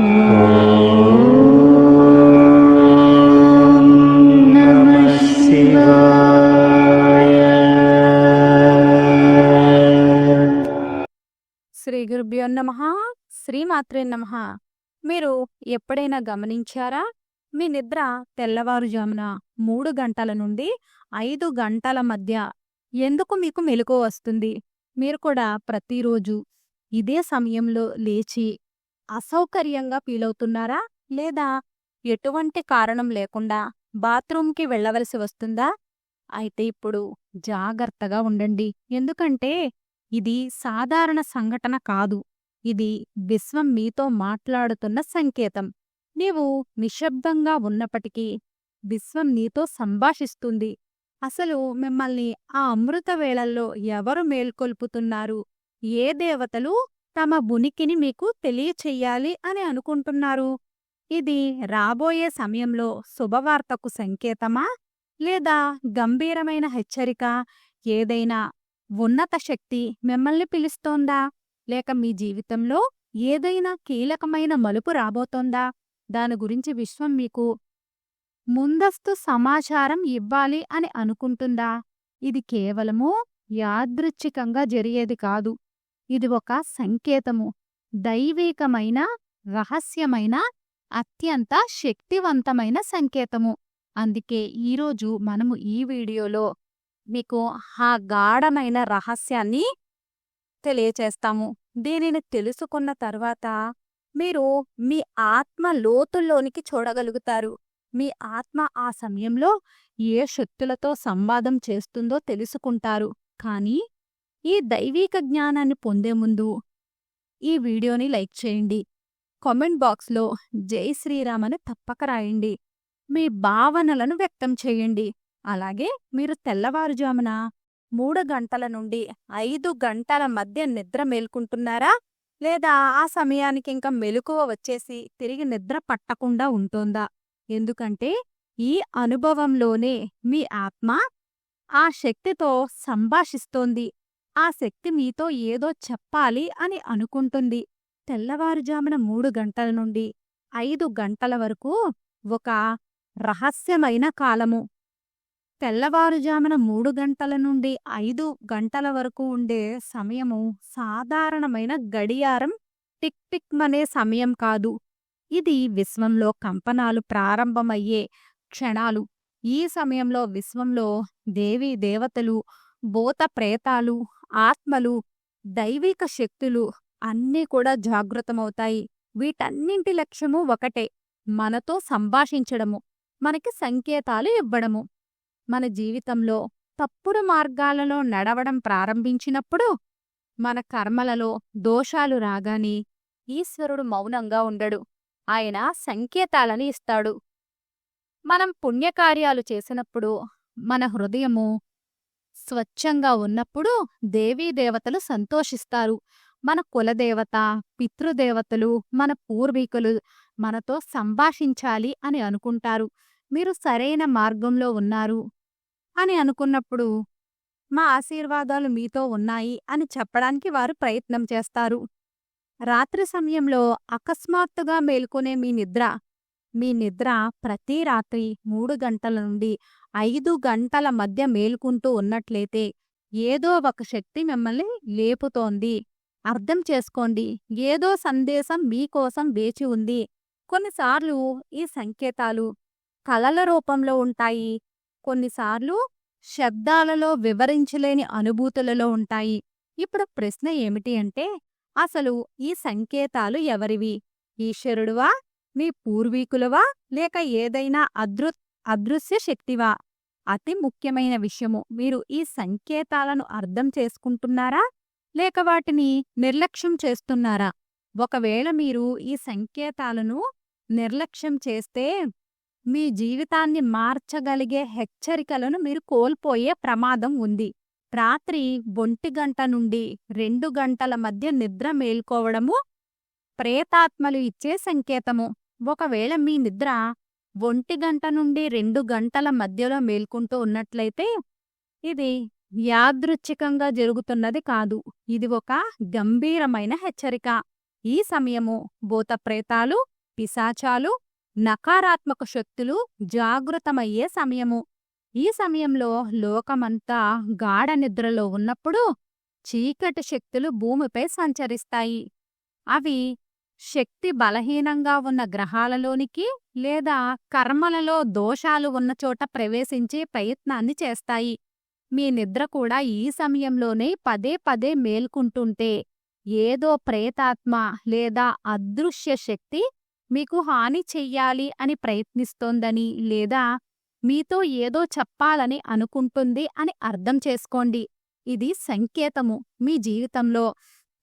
శ్రీ గురుభ్యో నమ. శ్రీమాత్రే నమ. మీరు ఎప్పుడైనా గమనించారా? మీ నిద్ర తెల్లవారుజామున మూడు గంటల నుండి ఐదు గంటల మధ్య ఎందుకు మీకు మెలకు వస్తుంది? మీరు కూడా ప్రతిరోజు ఇదే సమయంలో లేచి అసౌకర్యంగా ఫీలవుతున్నారా? లేదా ఎటువంటి కారణం లేకుండా బాత్రూంకి వెళ్ళవలసి వస్తుందా? అయితే ఇప్పుడు జాగ్రత్తగా ఉండండి. ఎందుకంటే ఇది సాధారణ సంఘటన కాదు. ఇది విశ్వం మీతో మాట్లాడుతున్న సంకేతం. నీవు నిశ్శబ్దంగా ఉన్నప్పటికీ విశ్వం నీతో సంభాషిస్తుంది. అసలు మిమ్మల్ని ఆ అమృత వేళల్లో ఎవరు మేల్కొల్పుతున్నారు? ఏ దేవతలు? తమ ఉనికిని మీకు తెలియచెయ్యాలి అని అనుకుంటున్నారు. ఇది రాబోయే సమయంలో శుభవార్తకు సంకేతమా? లేదా గంభీరమైన హెచ్చరిక? ఏదైనా ఉన్నత శక్తి మిమ్మల్ని పిలుస్తోందా? లేక మీ జీవితంలో ఏదైనా కీలకమైన మలుపు రాబోతోందా? దాని గురించి విశ్వం మీకు ముందస్తు సమాచారం ఇవ్వాలి అని అనుకుంటుందా? ఇది కేవలము యాదృచ్ఛికంగా జరిగేది కాదు. ఇది ఒక సంకేతము. దైవికమైన రహస్యమైన అత్యంత శక్తివంతమైన సంకేతము. అందుకే ఈరోజు మనము ఈ వీడియోలో మీకు ఆ గాఢమైన రహస్యాన్ని తెలియచేస్తాము. దీనిని తెలుసుకున్న తర్వాత మీరు మీ ఆత్మ లోతుల్లోనికి చూడగలుగుతారు. మీ ఆత్మ ఆ సమయంలో ఏ శక్తులతో సంవాదం చేస్తుందో తెలుసుకుంటారు. కానీ ఈ దైవీక జ్ఞానాన్ని పొందే ముందు ఈ వీడియోని లైక్ చేయండి. కామెంట్ బాక్స్లో జై శ్రీరామ్ అని తప్పక రాయండి. మీ భావనలను వ్యక్తం చేయండి. అలాగే మీరు తెల్లవారుజామున మూడు గంటల నుండి ఐదు గంటల మధ్య నిద్ర మేల్కుంటున్నారా? లేదా ఆ సమయానికి ఇంకా మెలకువ వచ్చేసి తిరిగి నిద్ర పట్టకుండా ఉంటోందా? ఎందుకంటే ఈ అనుభవంలోనే మీ ఆత్మ ఆ శక్తితో సంభాషిస్తోంది. ఆ శక్తి మీతో ఏదో చెప్పాలి అని అనుకుంటుంది. తెల్లవారుజామున మూడు గంటల నుండి ఐదు గంటల వరకు ఒక రహస్యమైన కాలము. తెల్లవారుజామున మూడు గంటల నుండి ఐదు గంటల వరకు ఉండే సమయము సాధారణమైన గడియారం టిక్ టిక్ మనే సమయం కాదు. ఇది విశ్వంలో కంపనాలు ప్రారంభమయ్యే క్షణాలు. ఈ సమయంలో విశ్వంలో దేవీ దేవతలు భూత ప్రేతాలు ఆత్మలు దైవిక శక్తులు అన్నీ కూడా జాగృతమవుతాయి. వీటన్నింటి లక్ష్యము ఒకటే మనతో సంభాషించడము మనకి సంకేతాలు ఇవ్వడము. మన జీవితంలో తప్పుడు మార్గాలలో నడవడం ప్రారంభించినప్పుడు మన కర్మలలో దోషాలు రాగాని ఈశ్వరుడు మౌనంగా ఉండడు. ఆయన సంకేతాలని ఇస్తాడు. మనం పుణ్యకార్యాలు చేసినప్పుడు మన హృదయము స్వచ్ఛంగా ఉన్నప్పుడు దేవీదేవతలు సంతోషిస్తారు. మన కులదేవత పితృదేవతలు మన పూర్వీకులు మనతో సంభాషించాలి అని అనుకుంటారు. మీరు సరైన మార్గంలో ఉన్నారు అని అనుకున్నప్పుడు మా ఆశీర్వాదాలు మీతో ఉన్నాయి అని చెప్పడానికి వారు ప్రయత్నం చేస్తారు. రాత్రి సమయంలో అకస్మాత్తుగా మేల్కొనే మీ నిద్ర మీ నిద్ర ప్రతి రాత్రి మూడు గంటల నుండి ఐదు గంటల మధ్య మేల్కుంటూ ఉన్నట్లయితే ఏదో ఒక శక్తి మిమ్మల్ని లేపుతోంది. అర్థం చేసుకోండి. ఏదో సందేశం మీకోసం వేచి ఉంది. కొన్నిసార్లు ఈ సంకేతాలు కలల రూపంలో ఉంటాయి. కొన్నిసార్లు శబ్దాలలో వివరించలేని అనుభూతులలో ఉంటాయి. ఇప్పుడు ప్రశ్న ఏమిటి అంటే అసలు ఈ సంకేతాలు ఎవరివి? ఈశ్వరుడువా? మీ పూర్వీకులవా? లేక ఏదైనా అదృ అదృశ్య శక్తివా? అతి ముఖ్యమైన విషయము మీరు ఈ సంకేతాలను అర్థం చేసుకుంటున్నారా? లేక వాటిని నిర్లక్ష్యం చేస్తున్నారా? ఒకవేళ మీరు ఈ సంకేతాలను నిర్లక్ష్యం చేస్తే మీ జీవితాన్ని మార్చగలిగే హెచ్చరికలను మీరు కోల్పోయే ప్రమాదం ఉంది. రాత్రి ఒంటి గంట నుండి రెండు గంటల మధ్య నిద్ర మేల్కోవడము ప్రేతాత్మలు ఇచ్చే సంకేతము. ఒకవేళ మీ నిద్ర ఒంటి గంట నుండి రెండు గంటల మధ్యలో మేల్కుంటూ ఉన్నట్లయితే ఇది యాదృచ్ఛికంగా జరుగుతున్నది కాదు. ఇది ఒక గంభీరమైన హెచ్చరిక. ఈ సమయము భూతప్రేతాలు పిశాచాలు నకారాత్మక శక్తులు జాగృతమయ్యే సమయము. ఈ సమయంలో లోకమంతా గాఢ నిద్రలో ఉన్నప్పుడు చీకటి శక్తులు భూమిపై సంచరిస్తాయి. అవి శక్తి బలహీనంగా ఉన్న గ్రహాలలోనికి లేదా కర్మలలో దోషాలు ఉన్న చోట ప్రవేశించే ప్రయత్నాన్ని చేస్తాయి. మీ నిద్ర కూడా ఈ సమయంలోనే పదే పదే మేల్కుంటుంటే ఏదో ప్రేతాత్మ లేదా అదృశ్య శక్తి మీకు హాని చెయ్యాలి అని ప్రయత్నిస్తోందని లేదా మీతో ఏదో చెప్పాలని అనుకుంటుంది అని అర్థం చేసుకోండి. ఇది సంకేతము మీ జీవితంలో.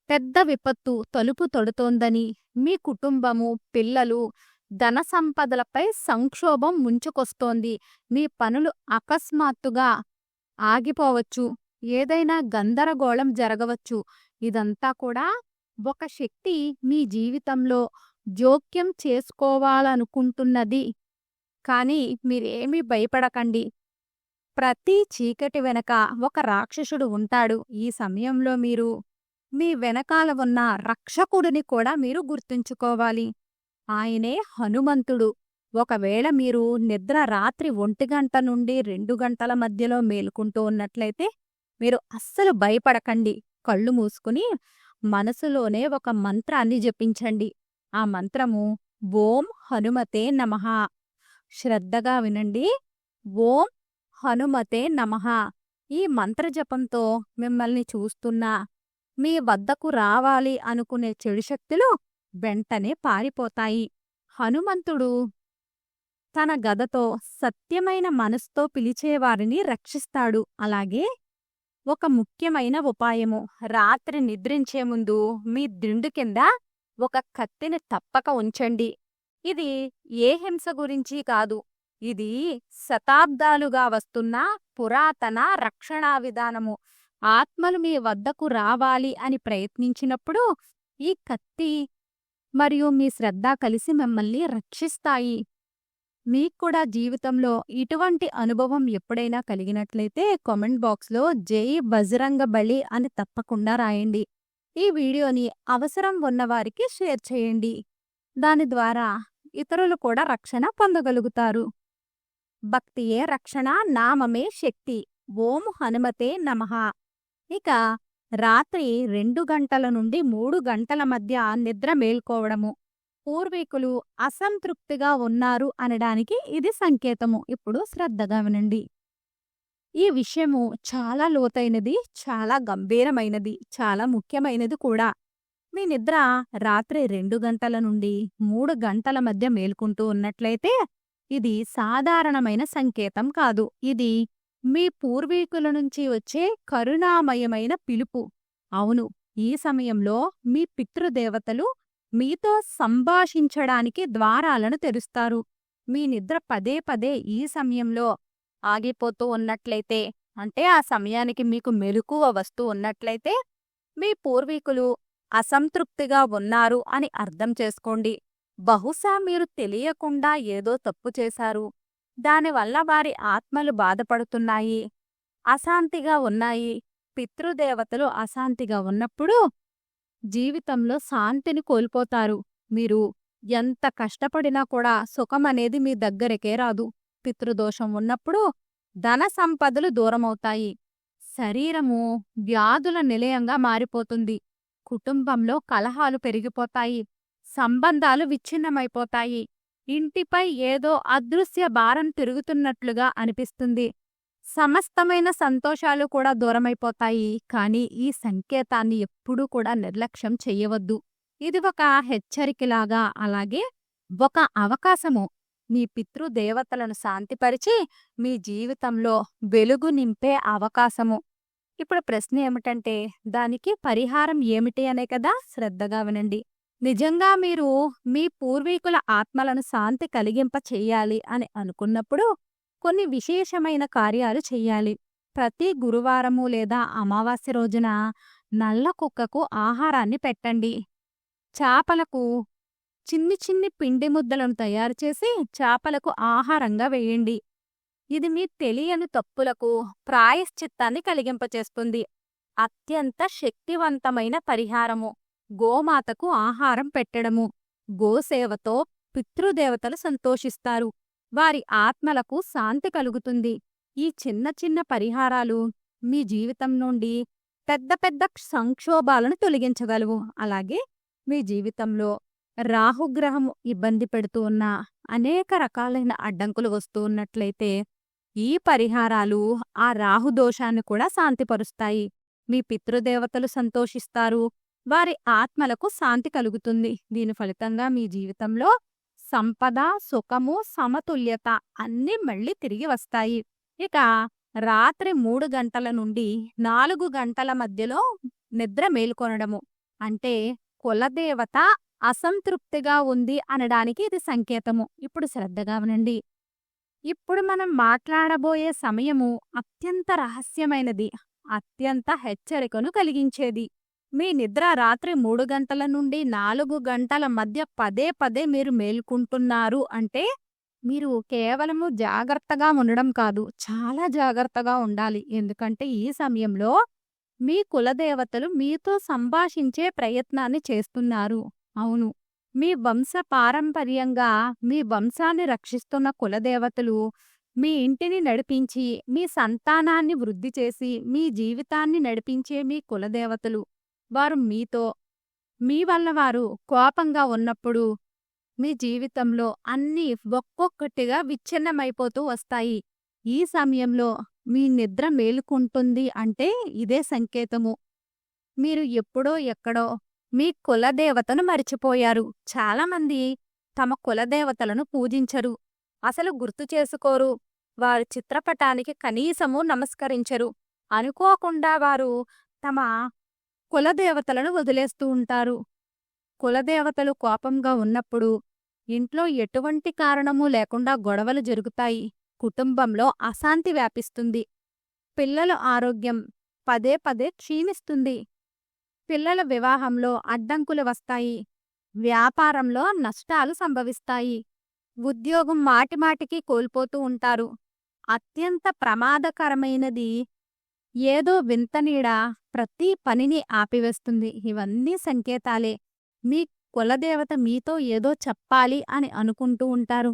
పెద్ద విపత్తు తలుపు తొడుతోందని మీ కుటుంబము పిల్లలు ధన సంపదలపై సంక్షోభం ముంచుకొస్తోంది. మీ పనులు అకస్మాత్తుగా ఆగిపోవచ్చు. ఏదైనా గందరగోళం జరగవచ్చు. ఇదంతా కూడా ఒక శక్తి మీ జీవితంలో జోక్యం చేసుకోవాలనుకుంటున్నది. కానీ మీరేమీ భయపడకండి. ప్రతి చీకటి వెనక ఒక రాక్షసుడు ఉంటాడు. ఈ సమయంలో మీరు మీ వెనకాల ఉన్న రక్షకుడిని కూడా మీరు గుర్తుంచుకోవాలి. ఆయనే హనుమంతుడు. ఒకవేళ మీరు నిద్ర రాత్రి ఒంటి గంట నుండి రెండు గంటల మధ్యలో మేలుకుంటూ ఉన్నట్లయితే మీరు అస్సలు భయపడకండి. కళ్ళు మూసుకుని మనసులోనే ఒక మంత్రాన్ని జపించండి. ఆ మంత్రము ఓం హనుమతే నమః. శ్రద్ధగా వినండి. ఓం హనుమతే నమః. ఈ మంత్రజపంతో మిమ్మల్ని చూస్తున్నా. మీ వద్దకు రావాలి అనుకునే చెడు శక్తులు వెంటనే పారిపోతాయి. హనుమంతుడు తన గదతో సత్యమైన మనసుతో పిలిచేవారిని రక్షిస్తాడు. అలాగే ఒక ముఖ్యమైన ఉపాయము. రాత్రి నిద్రించే ముందు మీ దిండు కింద ఒక కత్తిని తప్పక ఉంచండి. ఇది ఏ హింస గురించి కాదు. ఇది శతాబ్దాలుగా వస్తున్న పురాతన రక్షణా విధానము. ఆత్మలు మీ వద్దకు రావాలి అని ప్రయత్నించినప్పుడు ఈ కత్తి మరియు మీ శ్రద్ధ కలిసి మిమ్మల్ని రక్షిస్తాయి. మీకు కూడా జీవితంలో ఇటువంటి అనుభవం ఎప్పుడైనా కలిగినట్లయితే కామెంట్ బాక్స్లో జై బజరంగ బలి అని తప్పకుండా రాయండి. ఈ వీడియోని అవసరం ఉన్నవారికి షేర్ చేయండి. దాని ద్వారా ఇతరులు కూడా రక్షణ పొందగలుగుతారు. భక్తియే రక్షణ నామమే శక్తి. ఓం హనుమతే నమః. ఇక రాత్రి రెండు గంటల నుండి మూడు గంటల మధ్య నిద్ర మేల్కోవడము. పూర్వీకులు అసంతృప్తిగా ఉన్నారు అనడానికి ఇది సంకేతము. ఇప్పుడు శ్రద్ధగా వినండి ఈ విషయము చాలా లోతైనది చాలా గంభీరమైనది చాలా ముఖ్యమైనది కూడా. మీ నిద్ర రాత్రి రెండు గంటల నుండి మూడు గంటల మధ్య మేల్కుంటూ ఉన్నట్లయితే ఇది సాధారణమైన సంకేతం కాదు. ఇది మీ పూర్వీకుల నుంచి వచ్చే కరుణామయమైన పిలుపు. అవును ఈ సమయంలో మీ పితృదేవతలు మీతో సంభాషించడానికి ద్వారాలను తెరుస్తారు. మీ నిద్ర పదే పదే ఈ సమయంలో ఆగిపోతూ ఉన్నట్లయితే అంటే ఆ సమయానికి మీకు మెలకువ వస్తూ ఉన్నట్లయితే మీ పూర్వీకులు అసంతృప్తిగా ఉన్నారు అని అర్థం చేసుకోండి. బహుశా మీరు తెలియకుండా ఏదో తప్పు చేశారు. దానివల్ల వారి ఆత్మలు బాధపడుతున్నాయి. అశాంతిగా ఉన్నాయి. పితృదేవతలు అశాంతిగా ఉన్నప్పుడు జీవితంలో శాంతిని కోల్పోతారు. మీరు ఎంత కష్టపడినా కూడా సుఖమనేది మీ దగ్గరకే రాదు. పితృదోషం ఉన్నప్పుడు ధన సంపదలు దూరమవుతాయి. శరీరము వ్యాధుల నిలయంగా మారిపోతుంది. కుటుంబంలో కలహాలు పెరిగిపోతాయి. సంబంధాలు విచ్ఛిన్నమైపోతాయి. ఇంటిపై ఏదో అదృశ్య భారం తిరుగుతున్నట్లుగా అనిపిస్తుంది. సమస్తమైన సంతోషాలు కూడా దూరమైపోతాయి. కానీ ఈ సంకేతాన్ని ఎప్పుడూ కూడా నిర్లక్ష్యం చెయ్యవద్దు ఇది ఒక హెచ్చరికలాగా అలాగే ఒక అవకాశము. మీ పితృదేవతలను శాంతిపరిచి మీ జీవితంలో వెలుగు నింపే అవకాశము. ఇప్పుడు ప్రశ్న ఏమిటంటే దానికి పరిహారం ఏమిటి అనే కదా? శ్రద్ధగా వినండి. నిజంగా మీరు మీ పూర్వీకుల ఆత్మలను శాంతి కలిగింప చెయ్యాలి అని అనుకున్నప్పుడు కొన్ని విశేషమైన కార్యాలు చెయ్యాలి ప్రతి గురువారము లేదా అమావాస్య రోజున నల్ల కుక్కకు ఆహారాన్ని పెట్టండి. చాపలకు చిన్ని చిన్ని పిండి ముద్దలను తయారు చేసి చాపలకు ఆహారంగా వేయండి. ఇది మీ తెలియని తప్పులకు ప్రాయశ్చిత్తాన్ని కలిగింపచేస్తుంది. అత్యంత శక్తివంతమైన పరిహారము. గోమాతకు ఆహారం పెట్టడము. గోసేవతో పితృదేవతలు సంతోషిస్తారు. వారి ఆత్మలకు శాంతి కలుగుతుంది. ఈ చిన్న చిన్న పరిహారాలు మీ జీవితం నుండి పెద్ద పెద్ద సంక్షోభాలను తొలగించగలవు. అలాగే మీ జీవితంలో రాహుగ్రహం ఇబ్బంది పెడుతూ ఉన్న అనేక రకాలైన అడ్డంకులు వస్తూ ఉన్నట్లయితే ఈ పరిహారాలు ఆ రాహుదోషాన్ని కూడా శాంతిపరుస్తాయి. మీ పితృదేవతలు సంతోషిస్తారు. వారి ఆత్మలకు శాంతి కలుగుతుంది. దీని ఫలితంగా మీ జీవితంలో సంపద సుఖము సమతుల్యత అన్నీ మళ్ళీ తిరిగి వస్తాయి. ఇక రాత్రి మూడు గంటల నుండి నాలుగు గంటల మధ్యలో నిద్ర మేల్కొనడము. అంటే కులదేవత అసంతృప్తిగా ఉంది అనడానికి ఇది సంకేతము. ఇప్పుడు శ్రద్ధగా వినండి. ఇప్పుడు మనం మాట్లాడబోయే సమయము అత్యంత రహస్యమైనది అత్యంత హెచ్చరికను కలిగించేది. మీ నిద్ర రాత్రి మూడు గంటల నుండి నాలుగు గంటల మధ్య పదే పదే మీరు మేల్కుంటున్నారు అంటే మీరు కేవలము జాగ్రత్తగా ఉండడం కాదు చాలా జాగ్రత్తగా ఉండాలి. ఎందుకంటే ఈ సమయంలో మీ కులదేవతలు మీతో సంభాషించే ప్రయత్నాన్ని చేస్తున్నారు. అవును. మీ వంశ పారంపర్యంగా మీ వంశాన్ని రక్షిస్తున్న కులదేవతలు మీ ఇంటిని నడిపించి మీ సంతానాన్ని వృద్ధి చేసి మీ జీవితాన్ని నడిపించే మీ కులదేవతలు వారు మీతో మీ వల్ల వారు కోపంగా ఉన్నప్పుడు మీ జీవితంలో అన్నీ ఒక్కొక్కటిగా విచ్ఛిన్నమైపోతూ వస్తాయి. ఈ సమయంలో మీ నిద్ర మేలుకుంటుంది అంటే ఇదే సంకేతము. మీరు ఎప్పుడో ఎక్కడో మీ కులదేవతను మరిచిపోయారు. చాలామంది తమ కులదేవతలను పూజించరు. అసలు గుర్తు చేసుకోరు. వారు చిత్రపటానికి కనీసము నమస్కరించరు. అనుకోకుండా వారు తమ కులదేవతలను వదిలేస్తూ ఉంటారు. కులదేవతలు కోపంగా ఉన్నప్పుడు ఇంట్లో ఎటువంటి కారణమూ లేకుండా గొడవలు జరుగుతాయి. కుటుంబంలో అశాంతి వ్యాపిస్తుంది. పిల్లల ఆరోగ్యం పదే పదే క్షీణిస్తుంది. పిల్లల వివాహంలో అడ్డంకులు వస్తాయి. వ్యాపారంలో నష్టాలు సంభవిస్తాయి. ఉద్యోగం మాటిమాటికి కోల్పోతూ ఉంటారు. అత్యంత ప్రమాదకరమైనది ఏదో వింత నీడ ప్రతి పనిని ఆపివేస్తుంది. ఇవన్నీ సంకేతాలే. మీ కులదేవత మీతో ఏదో చెప్పాలి అని అనుకుంటూ ఉంటారు.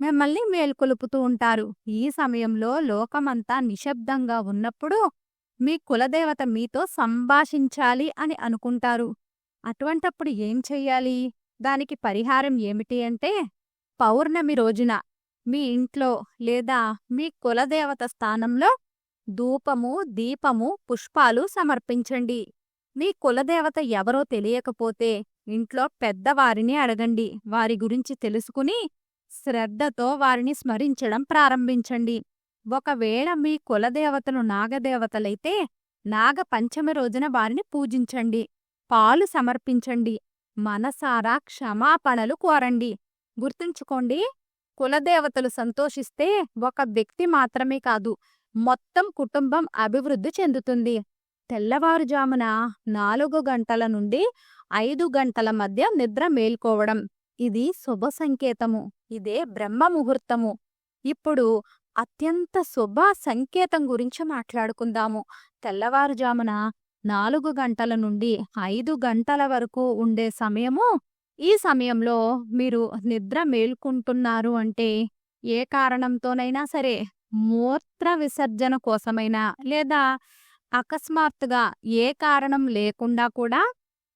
మిమ్మల్ని మేల్కొలుపుతూ ఉంటారు. ఈ సమయంలో లోకమంతా నిశ్శబ్దంగా ఉన్నప్పుడు మీ కులదేవత మీతో సంభాషించాలి అని అనుకుంటారు. అటువంటప్పుడు ఏం చెయ్యాలి? దానికి పరిహారం ఏమిటి అంటే పౌర్ణమి రోజున మీ ఇంట్లో లేదా మీ కులదేవత స్థానంలో ధూపము దీపము పుష్పాలు సమర్పించండి. మీ కులదేవత ఎవరో తెలియకపోతే ఇంట్లో పెద్దవారిని అడగండి. వారి గురించి తెలుసుకుని శ్రద్ధతో వారిని స్మరించడం ప్రారంభించండి. ఒకవేళ మీ కులదేవతలు నాగదేవతలైతే నాగ పంచమి రోజున వారిని పూజించండి. పాలు సమర్పించండి. మనసారా క్షమాపణలు కోరండి. గుర్తుంచుకోండి కులదేవతలు సంతోషిస్తే ఒక వ్యక్తి మాత్రమే కాదు మొత్తం కుటుంబం అభివృద్ధి చెందుతుంది. తెల్లవారుజామున నాలుగు గంటల నుండి ఐదు గంటల మధ్య నిద్ర మేల్కోవడం. ఇది శుభ సంకేతము. ఇదే బ్రహ్మ ముహూర్తము. ఇప్పుడు అత్యంత శుభ సంకేతం గురించి మాట్లాడుకుందాము. తెల్లవారుజామున నాలుగు గంటల నుండి ఐదు గంటల వరకు ఉండే సమయము. ఈ సమయంలో మీరు నిద్ర మేల్కుంటున్నారు అంటే ఏ కారణంతోనైనా సరే మూత్ర విసర్జన కోసమైనా లేదా అకస్మాత్తుగా ఏ కారణం లేకుండా కూడా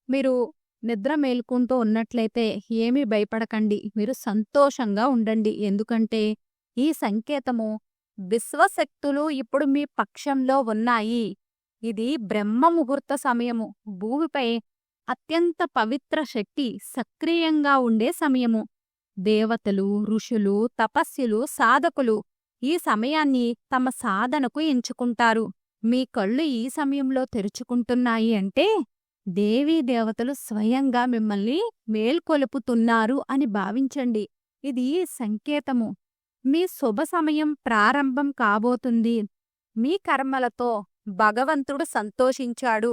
మీరు నిద్ర మేల్కుంటూ ఉన్నట్లయితే ఏమీ భయపడకండి. మీరు సంతోషంగా ఉండండి. ఎందుకంటే ఈ సంకేతము విశ్వశక్తులు ఇప్పుడు మీ పక్షంలో ఉన్నాయి. ఇది బ్రహ్మ ముహూర్త సమయము. భూమిపై అత్యంత పవిత్ర శక్తి సక్రియంగా ఉండే సమయము. దేవతలు ఋషులు తపస్సులు సాధకులు ఈ సమయాన్ని తమ సాధనకు ఎంచుకుంటారు. మీ కళ్ళు ఈ సమయంలో తెరుచుకుంటున్నాయి అంటే దేవీ దేవతలు స్వయంగా మిమ్మల్ని మేల్కొలుపుతున్నారు అని భావించండి. ఇది సంకేతము. మీ శుభ సమయం ప్రారంభం కాబోతుంది. మీ కర్మలతో భగవంతుడు సంతోషించాడు.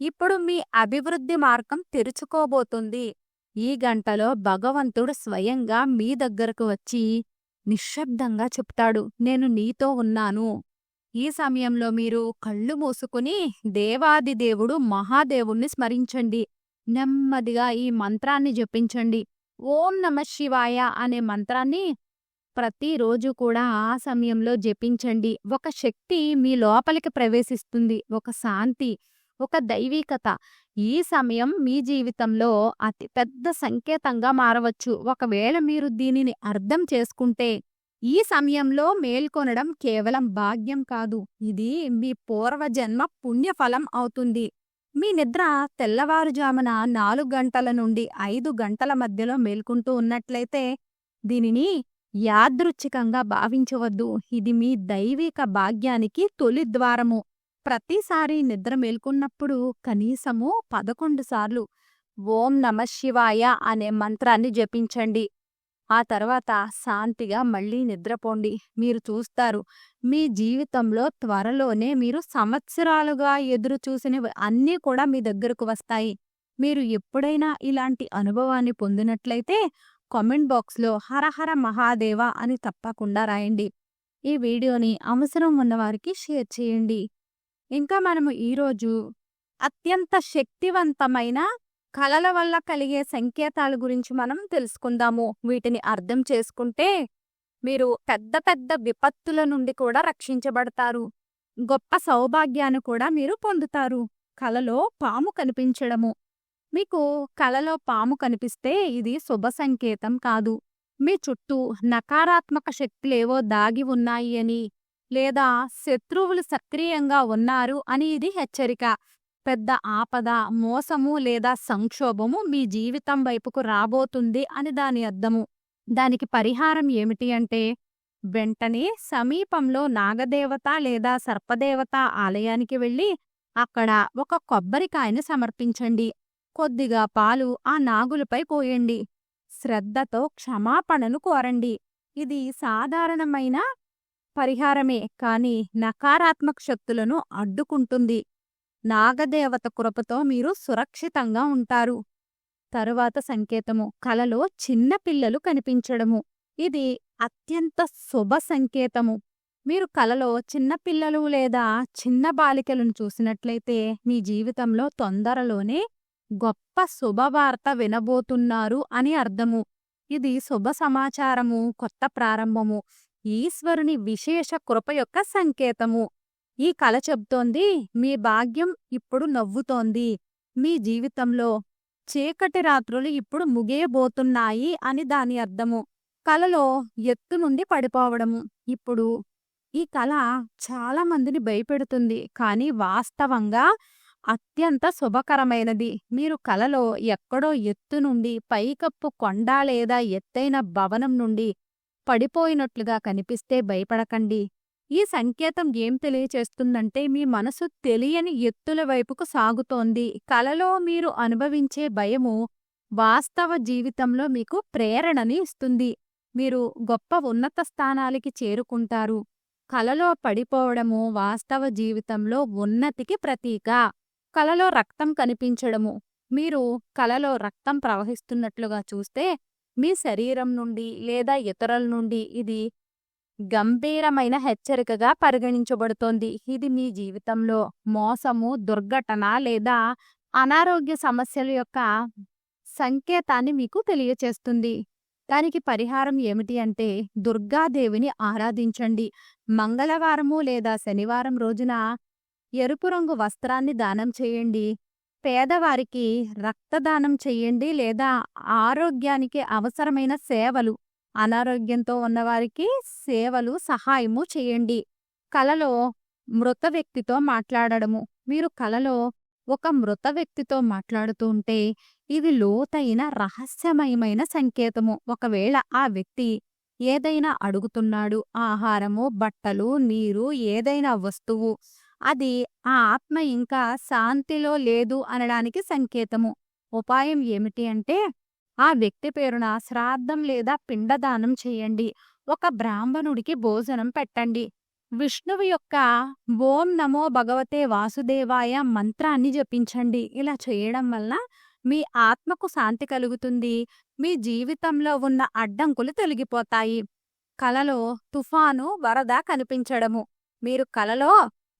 ఇప్పుడు మీ అభివృద్ధి మార్గం తెరుచుకోబోతుంది. ఈ గంటలో భగవంతుడు స్వయంగా మీ దగ్గరకు వచ్చి నిశ్శబ్దంగా చెప్తాడు. నేను నీతో ఉన్నాను. ఈ సమయంలో మీరు కళ్ళు మూసుకుని దేవాదిదేవుడు మహాదేవుణ్ణి స్మరించండి. నెమ్మదిగా ఈ మంత్రాన్ని జపించండి. ఓం నమ శివాయ అనే మంత్రాన్ని ప్రతిరోజు కూడా ఆ సమయంలో జపించండి. ఒక శక్తి మీ లోపలికి ప్రవేశిస్తుంది. ఒక శాంతి. ఒక దైవీకత. ఈ సమయం మీ జీవితంలో అతి పెద్ద సంకేతంగా మారవచ్చు. ఒకవేళ మీరు దీనిని అర్థం చేసుకుంటే ఈ సమయంలో మేల్కొనడం కేవలం భాగ్యం కాదు. ఇది మీ పూర్వజన్మ పుణ్యఫలం అవుతుంది. మీ నిద్ర తెల్లవారుజామున నాలుగు గంటల నుండి ఐదు గంటల మధ్యలో మేల్కుంటూ ఉన్నట్లయితే దీనిని యాదృచ్ఛికంగా భావించవద్దు. ఇది మీ దైవిక భాగ్యానికి తొలి ద్వారము. ప్రతిసారి నిద్ర మేల్కొన్నప్పుడు కనీసము పదకొండు సార్లు ఓం నమ శివాయ అనే మంత్రాన్ని జపించండి. ఆ తర్వాత శాంతిగా మళ్ళీ నిద్రపోండి. మీరు చూస్తారు మీ జీవితంలో త్వరలోనే మీరు సంవత్సరాలుగా ఎదురు చూసినవి అన్నీ కూడా మీ దగ్గరకు వస్తాయి. మీరు ఎప్పుడైనా ఇలాంటి అనుభవాన్ని పొందినట్లయితే కామెంట్ బాక్స్లో హరహర మహాదేవ అని తప్పకుండా రాయండి. ఈ వీడియోని అవసరం ఉన్నవారికి షేర్ చేయండి. ఇంకా మనము ఈరోజు అత్యంత శక్తివంతమైన కలల వల్ల కలిగే సంకేతాల గురించి మనం తెలుసుకుందాము. వీటిని అర్థం చేసుకుంటే మీరు పెద్ద పెద్ద విపత్తుల నుండి కూడా రక్షించబడతారు. గొప్ప సౌభాగ్యాన్ని కూడా మీరు పొందుతారు. కలలో పాము కనిపించడము. మీకు కలలో పాము కనిపిస్తే ఇది శుభ సంకేతం కాదు. మీ చుట్టూ నకారాత్మక శక్తులేవో దాగి ఉన్నాయి అని లేదా శత్రువులు సక్రియంగా ఉన్నారు అని ఇది హెచ్చరిక. పెద్ద ఆపద మోసము లేదా సంక్షోభము మీ జీవితం వైపుకు రాబోతుంది అని దాని అర్థము. దానికి పరిహారం ఏమిటి అంటే వెంటనే సమీపంలో నాగదేవత లేదా సర్పదేవత ఆలయానికి వెళ్ళి అక్కడ ఒక కొబ్బరికాయను సమర్పించండి. కొద్దిగా పాలు ఆ నాగులపై పోయండి. శ్రద్ధతో క్షమాపణను కోరండి. ఇది సాధారణమైన పరిహారమే కాని నకారాత్మక శక్తులను అడ్డుకుంటుంది. నాగదేవత కృపతో మీరు సురక్షితంగా ఉంటారు. తరువాత సంకేతము. కలలో చిన్న పిల్లలు కనిపించడము. ఇది అత్యంత శుభ సంకేతము. మీరు కలలో చిన్నపిల్లలు లేదా చిన్న బాలికలను చూసినట్లయితే మీ జీవితంలో తొందరలోనే గొప్ప శుభవార్త వినబోతున్నారు అని అర్థము. ఇది శుభ సమాచారము కొత్త ప్రారంభము. ఈశ్వరుని విశేష కృప యొక్క సంకేతము. ఈ కల చెప్తోంది మీ భాగ్యం ఇప్పుడు నవ్వుతోంది. మీ జీవితంలో చీకటి రాత్రులు ఇప్పుడు ముగియబోతున్నాయి అని దాని అర్థము. కలలో ఎత్తు నుండి పడిపోవడము. ఇప్పుడు ఈ కళ చాలా మందిని భయపెడుతుంది కానీ వాస్తవంగా అత్యంత శుభకరమైనది. మీరు కలలో ఎక్కడో ఎత్తు నుండి పైకప్పు కొండ లేదా ఎత్తైన భవనం నుండి పడిపోయినట్లుగా కనిపిస్తే భయపడకండి. ఈ సంకేతం ఏం తెలియచేస్తుందంటే మీ మనసు తెలియని ఎత్తుల వైపుకు సాగుతోంది. కలలో మీరు అనుభవించే భయము వాస్తవ జీవితంలో మీకు ప్రేరణని ఇస్తుంది. మీరు గొప్ప ఉన్నత స్థానాలకి చేరుకుంటారు. కలలో పడిపోవడము వాస్తవ జీవితంలో ఉన్నతికి ప్రతీక. కలలో రక్తం కనిపించడము. మీరు కలలో రక్తం ప్రవహిస్తున్నట్లుగా చూస్తే మీ శరీరం నుండి లేదా ఇతరుల నుండి ఇది గంభీరమైన హెచ్చరికగా పరిగణించబడుతోంది. ఇది మీ జీవితంలో మోసము దుర్ఘటన లేదా అనారోగ్య సమస్యల యొక్క సంకేతాన్ని మీకు తెలియచేస్తుంది. దానికి పరిహారం ఏమిటి అంటే దుర్గాదేవిని ఆరాధించండి. మంగళవారము లేదా శనివారం రోజున ఎరుపు రంగు వస్త్రాన్ని దానం చేయండి. పేదవారికి రక్తదానం చెయ్యండి లేదా ఆరోగ్యానికి అవసరమైన సేవలు అనారోగ్యంతో ఉన్నవారికి సేవలు సహాయము చేయండి. కలలో మృత వ్యక్తితో మాట్లాడడము. మీరు కలలో ఒక మృత వ్యక్తితో మాట్లాడుతూ ఉంటే ఇది లోతైన రహస్యమయమైన సంకేతము. ఒకవేళ ఆ వ్యక్తి ఏదైనా అడుగుతున్నాడు ఆహారము బట్టలు నీరు ఏదైనా వస్తువు అది ఆ ఆత్మ ఇంకా శాంతిలో లేదు అనడానికి సంకేతము. ఉపాయం ఏమిటి అంటే ఆ వ్యక్తి పేరున శ్రాద్ధం లేదా పిండదానం చేయండి. ఒక బ్రాహ్మణుడికి భోజనం పెట్టండి. విష్ణువు యొక్క ఓం నమో భగవతే వాసుదేవాయ మంత్రాన్ని జపించండి. ఇలా చేయడం వల్ల మీ ఆత్మకు శాంతి కలుగుతుంది. మీ జీవితంలో ఉన్న అడ్డంకులు తొలగిపోతాయి. కలలో తుఫాను వరద కనిపించడము. మీరు కలలో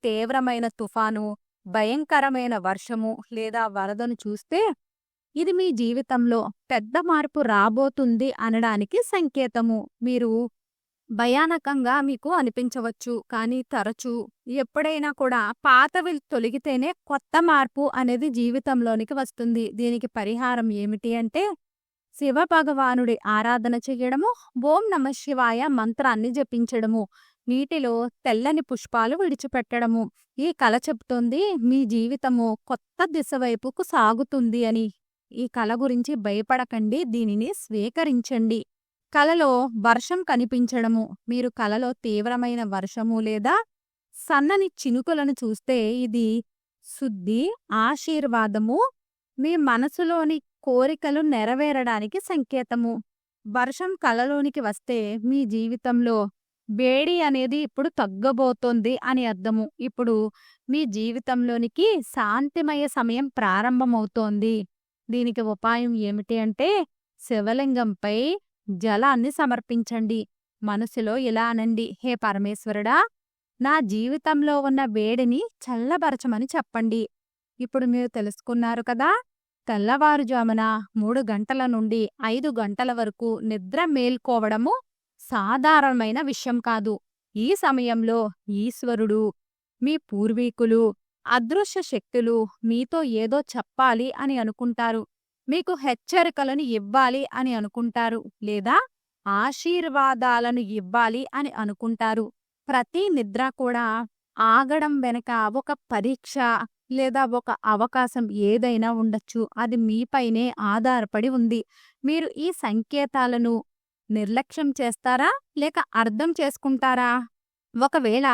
తీవ్రమైన తుఫాను భయంకరమైన వర్షము లేదా వరదను చూస్తే ఇది మీ జీవితంలో పెద్ద మార్పు రాబోతుంది అనడానికి సంకేతము. మీరు భయానకంగా మీకు అనిపించవచ్చు కానీ తరచూ ఎప్పుడైనా కూడా పాతవి తొలగితేనే కొత్త మార్పు అనేది జీవితంలోనికి వస్తుంది. దీనికి పరిహారం ఏమిటి అంటే శివ భగవానుడి ఆరాధన చేయడము ఓం నమ శివాయ మంత్రాన్ని జపించడము. నీటిలో తెల్లని పుష్పాలు విడిచిపెట్టడము. ఈ కళ చెప్తోంది మీ జీవితము కొత్త దిశ వైపుకు సాగుతుంది అని. ఈ కళ గురించి భయపడకండి దీనిని స్వీకరించండి. కలలో వర్షం కనిపించడము. మీరు కలలో తీవ్రమైన వర్షము లేదా సన్నని చినుకులను చూస్తే ఇది శుద్ధి ఆశీర్వాదము. మీ మనసులోని కోరికలు నెరవేరడానికి సంకేతము. వర్షం కలలోనికి వస్తే మీ జీవితంలో వేడి అనేది ఇప్పుడు తగ్గబోతోంది అని అర్థము. ఇప్పుడు మీ జీవితంలోనికి శాంతిమయ సమయం ప్రారంభమవుతోంది. దీనికి ఉపాయం ఏమిటి అంటే శివలింగంపై జలాన్ని సమర్పించండి. మనసులో ఇలా అనండి హే పరమేశ్వరుడా నా జీవితంలో ఉన్న వేడిని చల్లబరచమని చెప్పండి. ఇప్పుడు మీరు తెలుసుకున్నారు కదా తెల్లవారుజామున మూడు గంటల నుండి ఐదు గంటల వరకు నిద్ర మేల్కోవడము సాధారణమైన విషయం కాదు. ఈ సమయంలో ఈశ్వరుడు మీ పూర్వీకులు అదృశ్య శక్తులు మీతో ఏదో చెప్పాలి అని అనుకుంటారు. మీకు హెచ్చరికలను ఇవ్వాలి అని అనుకుంటారు లేదా ఆశీర్వాదాలను ఇవ్వాలి అని అనుకుంటారు. ప్రతి నిద్ర కూడా ఆగడం వెనక ఒక పరీక్ష లేదా ఒక అవకాశం ఏదైనా ఉండొచ్చు. అది మీపైనే ఆధారపడి ఉంది. మీరు ఈ సంకేతాలను నిర్లక్ష్యం చేస్తారా? లేక అర్థం చేసుకుంటారా? ఒకవేళ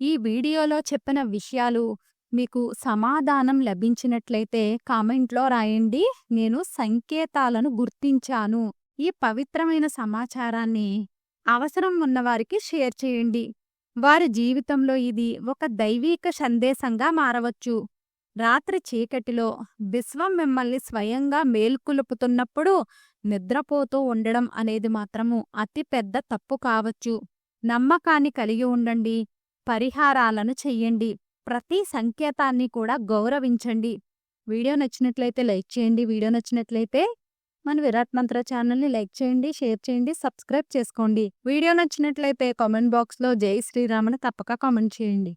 ఈ వీడియోలో చెప్పిన విషయాలు మీకు సమాధానం లభించినట్లయితే కామెంట్లో రాయండి. నేను సంకేతాలను గుర్తించాను. ఈ పవిత్రమైన సమాచారాన్ని అవసరం ఉన్నవారికి షేర్ చేయండి. వారి జీవితంలో ఇది ఒక దైవీక సందేశంగా మారవచ్చు. రాత్రి చీకటిలో విశ్వం మిమ్మల్ని స్వయంగా మేల్కొలుపుతున్నప్పుడు నిద్రపోతూ ఉండడం అనేది మాత్రము అతి పెద్ద తప్పు కావచ్చు. నమ్మకాన్ని కలిగి ఉండండి పరిహారాలను చెయ్యండి ప్రతి సంకేతాన్ని కూడా గౌరవించండి. వీడియో నచ్చినట్లయితే లైక్ చేయండి వీడియో నచ్చినట్లయితే మన విరాట్ మంత్ర ఛానల్ని లైక్ చేయండి షేర్ చేయండి సబ్స్క్రైబ్ చేసుకోండి. వీడియో నచ్చినట్లయితే కామెంట్ బాక్స్లో జై శ్రీరామని తప్పక కామెంట్ చేయండి.